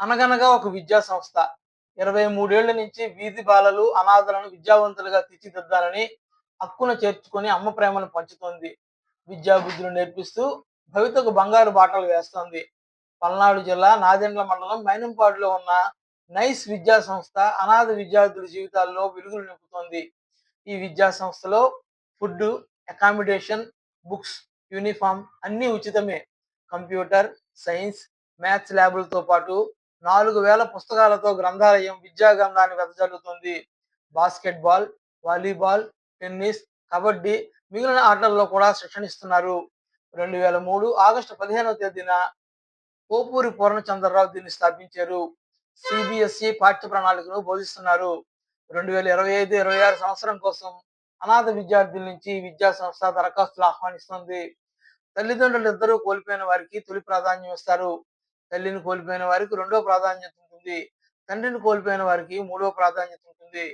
అనగనగా ఒక విద్యా సంస్థ. ఇరవై మూడేళ్ళ నుంచి వీధి బాలలు అనాథలను విద్యావంతులుగా తీర్చిదిద్దాలని హక్కున చేర్చుకొని అమ్మ ప్రేమను పంచుతోంది. విద్యాబుద్ధులు నేర్పిస్తూ భవితకు బంగారు బాటలు వేస్తోంది. పల్నాడు జిల్లా నాదెండ్ల మండలం మైనంపాడులో ఉన్న నైస్ విద్యా సంస్థ అనాథ విద్యార్థుల జీవితాల్లో వెలుగులు నింపుతోంది. ఈ విద్యా సంస్థలో ఫుడ్ అకామిడేషన్ బుక్స్ యూనిఫామ్ అన్నీ ఉచితమే. కంప్యూటర్ సైన్స్ మ్యాథ్స్ ల్యాబులతో పాటు నాలుగు వేల పుస్తకాలతో గ్రంథాలయం విద్యా గ్రంథాన్ని వెదజల్లుతుంది బాస్కెట్బాల్ వాలీబాల్ టెన్నిస్ కబడ్డీ మిగిలిన ఆటల్లో కూడా శిక్షణ ఇస్తున్నారు. రెండు వేల మూడు ఆగస్టు పదిహేనవ తేదీన కోపూరి పూర్ణచంద్రరావు దీన్ని స్థాపించారు. సిబిఎస్ఈ పాఠ్య ప్రణాళికను బోధిస్తున్నారు. రెండు వేల ఇరవై ఐదు ఇరవై ఆరు సంవత్సరం కోసం అనాథ విద్యార్థుల నుంచి విద్యా సంస్థ దరఖాస్తులు ఆహ్వానిస్తుంది. తల్లిదండ్రులు ఇద్దరూ కోల్పోయిన వారికి తొలి ప్రాధాన్యం ఇస్తారు. తల్లిని కోల్పోయిన వారికి రెండో ప్రాధాన్యత ఉంటుంది. తండ్రిని కోల్పోయిన వారికి మూడో ప్రాధాన్యత ఉంటుంది.